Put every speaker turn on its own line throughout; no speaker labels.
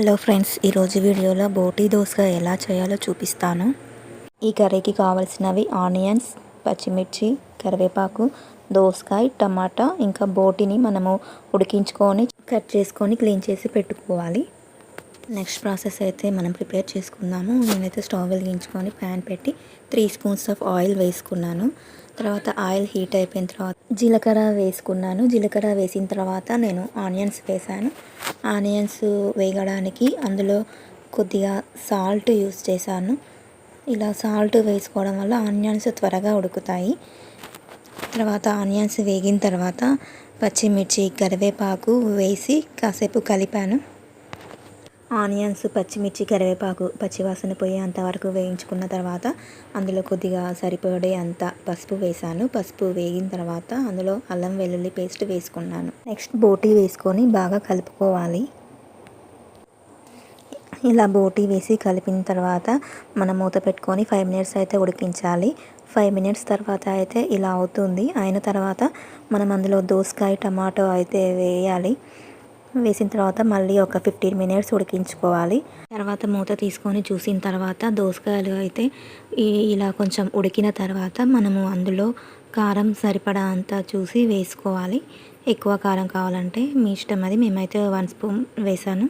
Hello friends ఈరోజు వీడియోలో బోటీ దోస ఎలా చేయాలో చూపిస్తాను. ఈ కర్రీకి కావాల్సినవి ఆనియన్స్ పచ్చిమిర్చి కరివేపాకు దోసకాయ టమాటా ఇంకా బోటీని మనము ఉడికించుకొని కట్ చేసుకొని క్లీన్ చేసి పెట్టుకోవాలి. నెక్స్ట్ ప్రాసెస్ అయితే మనం ప్రిపేర్ చేసుకుందాము. నేనైతే స్టవ్ వెలిగించుకొని ప్యాన్ పెట్టి త్రీ స్పూన్స్ ఆఫ్ ఆయిల్ వేసుకున్నాను. తర్వాత ఆయిల్ హీట్ అయిపోయిన తర్వాత జీలకర్ర వేసుకున్నాను. జీలకర్ర వేసిన తర్వాత నేను ఆనియన్స్ వేసాను ఆనియన్స్ వేగడానికి అందులో కొద్దిగా సాల్ట్ యూస్ చేశాను. ఇలా సాల్ట్ వేసుకోవడం వల్ల ఆనియన్స్ త్వరగా ఉడుకుతాయి. తర్వాత ఆనియన్స్ వేగిన తర్వాత పచ్చిమిర్చి కరివేపాకు వేసి కాసేపు కలిపాను. ఆనియన్స్ పచ్చిమిర్చి కరివేపాకు పచ్చివాసన పోయేంత అంతవరకు వేయించుకున్న తర్వాత అందులో కొద్దిగా సరిపడే అంత పసుపు వేసాను పసుపు వేగిన తర్వాత అందులో అల్లం వెల్లుల్లి పేస్ట్ వేసుకున్నాను. నెక్స్ట్ బోటీ వేసుకొని బాగా కలుపుకోవాలి. ఇలా బోటీ వేసి కలిపిన తర్వాత మనం మూత పెట్టుకొని ఫైవ్ మినిట్స్ అయితే ఉడికించాలి. ఫైవ్ మినిట్స్ తర్వాత అయితే ఇలా అవుతుంది. అయిన తర్వాత మనం అందులో దోసకాయ టమాటో అయితే వేయాలి. వేసిన తర్వాత మళ్ళీ ఒక ఫిఫ్టీన్ మినిట్స్ ఉడికించుకోవాలి. తర్వాత మూత తీసుకొని చూసిన తర్వాత దోసకాయలు అయితే ఇలా కొంచెం ఉడికిన తర్వాత మనము అందులో కారం సరిపడా అంతా చూసి వేసుకోవాలి. ఎక్కువ కారం కావాలంటే మీ ఇష్టం అది. మేమైతే వన్ స్పూన్ వేసాను.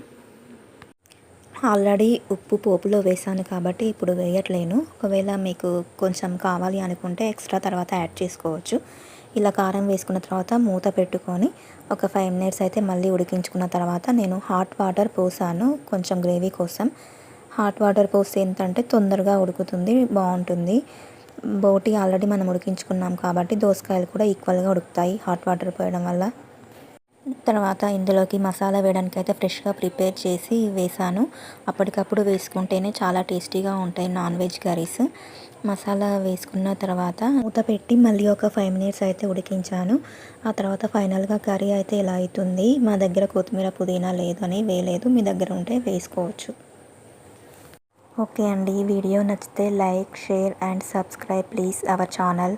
ఆల్రెడీ ఉప్పు పోపులో వేసాను కాబట్టి ఇప్పుడు వేయట్లేను. ఒకవేళ మీకు కొంచెం కావాలి అనుకుంటే ఎక్స్ట్రా తర్వాత యాడ్ చేసుకోవచ్చు. ఇలా కారం వేసుకున్న తర్వాత మూత పెట్టుకొని ఒక ఫైవ్ మినిట్స్ అయితే మళ్ళీ ఉడికించుకున్న తర్వాత నేను హాట్ వాటర్ పోసాను కొంచెం గ్రేవీ కోసం. హాట్ వాటర్ పోస్తే ఏంటంటే తొందరగా ఉడుకుతుంది బాగుంటుంది. బోటి ఆల్రెడీ మనం ఉడికించుకున్నాం కాబట్టి దోసకాయలు కూడా ఈక్వల్గా ఉడుకుతాయి హాట్ వాటర్ పోయడం వల్ల. తర్వాత ఇందులోకి మసాలా వేయడానికి అయితే ఫ్రెష్గా ప్రిపేర్ చేసి వేసాను అప్పటికప్పుడు వేసుకుంటేనే చాలా టేస్టీగా ఉంటాయి నాన్ వెజ్ కర్రీస్. మసాలా వేసుకున్న తర్వాత మూత పెట్టి మళ్ళీ ఒక ఫైవ్ మినిట్స్ అయితే ఉడికించాను. ఆ తర్వాత ఫైనల్గా కర్రీ అయితే ఇలా అవుతుంది? మా దగ్గర కొత్తిమీర పుదీనా లేదు అని వేయలేదు. మీ దగ్గర ఉంటే వేసుకోవచ్చు. ఓకే అండి. వీడియో నచ్చితే like share and subscribe please our channel.